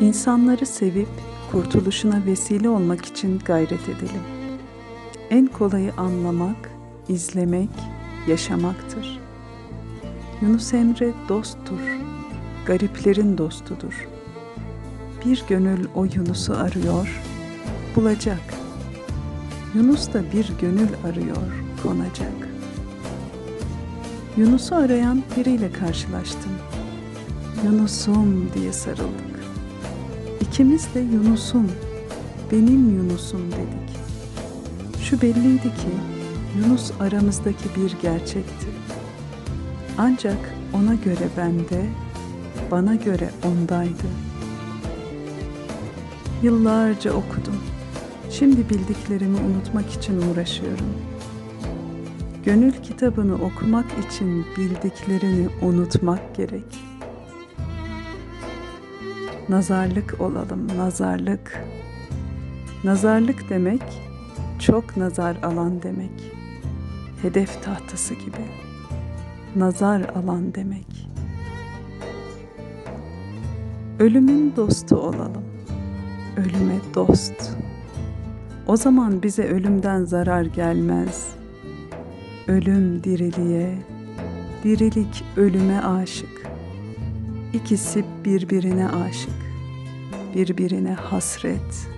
İnsanları sevip kurtuluşuna vesile olmak için gayret edelim. En kolayı anlamak, izlemek, yaşamaktır. Yunus Emre dosttur, gariplerin dostudur. Bir gönül o Yunus'u arıyor, bulacak. Yunus da bir gönül arıyor, konacak. Yunus'u arayan biriyle karşılaştım. Yunus'um diye sarıldık. İkimiz de Yunus'um, benim Yunus'um dedik. Şu belliydi ki Yunus aramızdaki bir gerçekti. Ancak ona göre bende, bana göre ondaydı. Yıllarca okudum. Şimdi bildiklerimi unutmak için uğraşıyorum. Gönül kitabını okumak için bildiklerini unutmak gerek. Nazarlık olalım, nazarlık. Nazarlık demek, çok nazar alan demek. Hedef tahtası gibi. Nazar alan demek. Ölümün dostu olalım. Ölüme dost. O zaman bize ölümden zarar gelmez. Ölüm diriliğe, dirilik ölüme aşık. İkisi birbirine aşık, birbirine hasret.